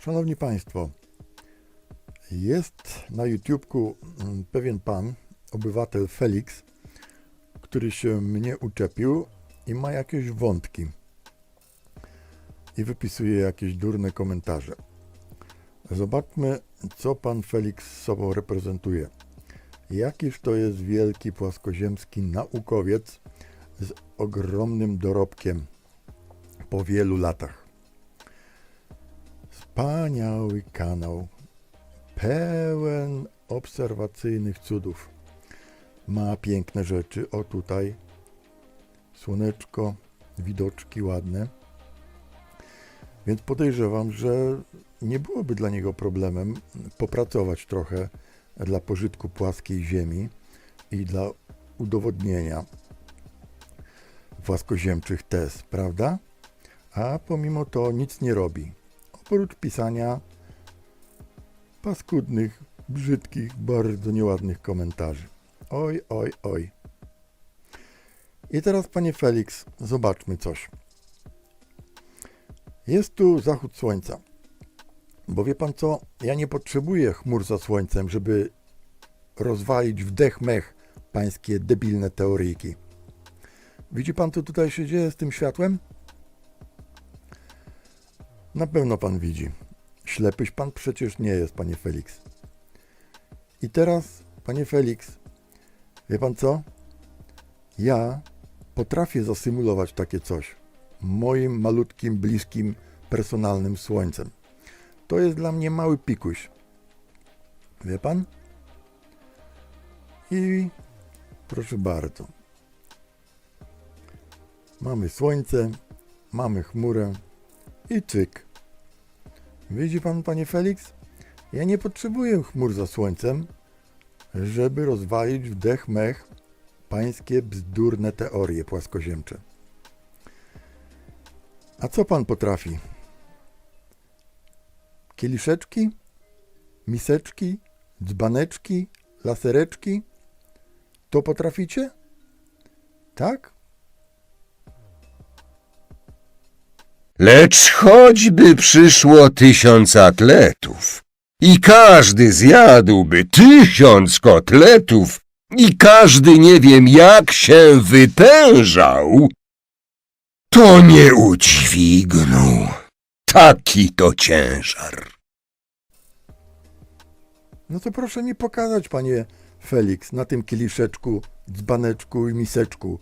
Szanowni Państwo, jest na YouTubeku mm, pewien pan, obywatel Felix, który się mnie uczepił i ma jakieś wątki. I wypisuje jakieś durne komentarze. Zobaczmy, co pan Felix sobą reprezentuje. Jakiż to jest wielki płaskoziemski naukowiec z ogromnym dorobkiem po wielu latach. Wspaniały kanał, pełen obserwacyjnych cudów. Ma piękne rzeczy. O tutaj słoneczko, widoczki ładne. Więc podejrzewam, że nie byłoby dla niego problemem popracować trochę dla pożytku płaskiej Ziemi i dla udowodnienia płaskoziemczych tez, prawda? A pomimo to nic nie robi. Oprócz pisania paskudnych, brzydkich, bardzo nieładnych komentarzy. Oj, oj, oj. I teraz, panie Felix, zobaczmy coś. Jest tu zachód słońca. Bo wie pan co? Ja nie potrzebuję chmur za słońcem, żeby rozwalić w dech mech pańskie debilne teoryjki. Widzi pan, co tutaj się dzieje z tym światłem? Na pewno pan widzi. Ślepyś pan przecież nie jest, panie Felix. I teraz, panie Felix, wie pan co? Ja potrafię zasymulować takie coś moim malutkim, bliskim, personalnym słońcem. To jest dla mnie mały pikuś. Wie pan? I proszę bardzo. Mamy słońce, mamy chmurę i cyk. Widzi pan, panie Felix? Ja nie potrzebuję chmur za słońcem, żeby rozwalić w dech mech pańskie bzdurne teorie płaskoziemcze. A co pan potrafi? Kieliszeczki? Miseczki? Dzbaneczki? Lasereczki? To potraficie? Tak? Lecz choćby przyszło tysiąc atletów i każdy zjadłby tysiąc kotletów i każdy nie wiem jak się wytężał, to nie udźwigną. Taki to ciężar. No to proszę mi pokazać, panie Felix, na tym kieliszeczku, dzbaneczku i miseczku,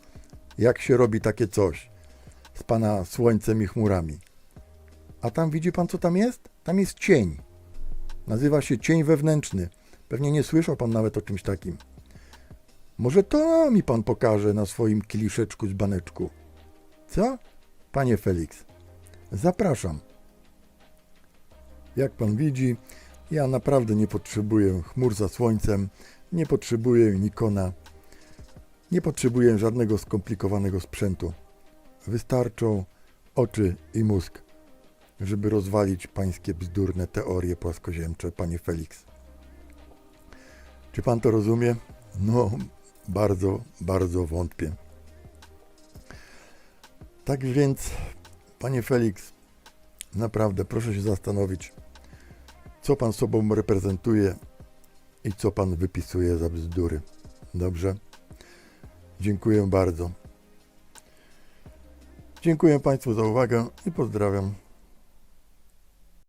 jak się robi takie coś z pana słońcem i chmurami. A tam widzi pan, co tam jest? Tam jest cień. Nazywa się cień wewnętrzny. Pewnie nie słyszał pan nawet o czymś takim. Może to mi pan pokaże na swoim kieliszeczku z baneczku. Co? Panie Felix, zapraszam. Jak pan widzi, ja naprawdę nie potrzebuję chmur za słońcem, nie potrzebuję Nikona, nie potrzebuję żadnego skomplikowanego sprzętu. Wystarczą oczy i mózg, żeby rozwalić pańskie bzdurne teorie płaskoziemcze, panie Felix. Czy pan to rozumie? No, bardzo, bardzo wątpię. Tak więc, panie Felix, naprawdę proszę się zastanowić, co pan sobą reprezentuje i co pan wypisuje za bzdury. Dobrze? Dziękuję bardzo. Dziękuję Państwu za uwagę i pozdrawiam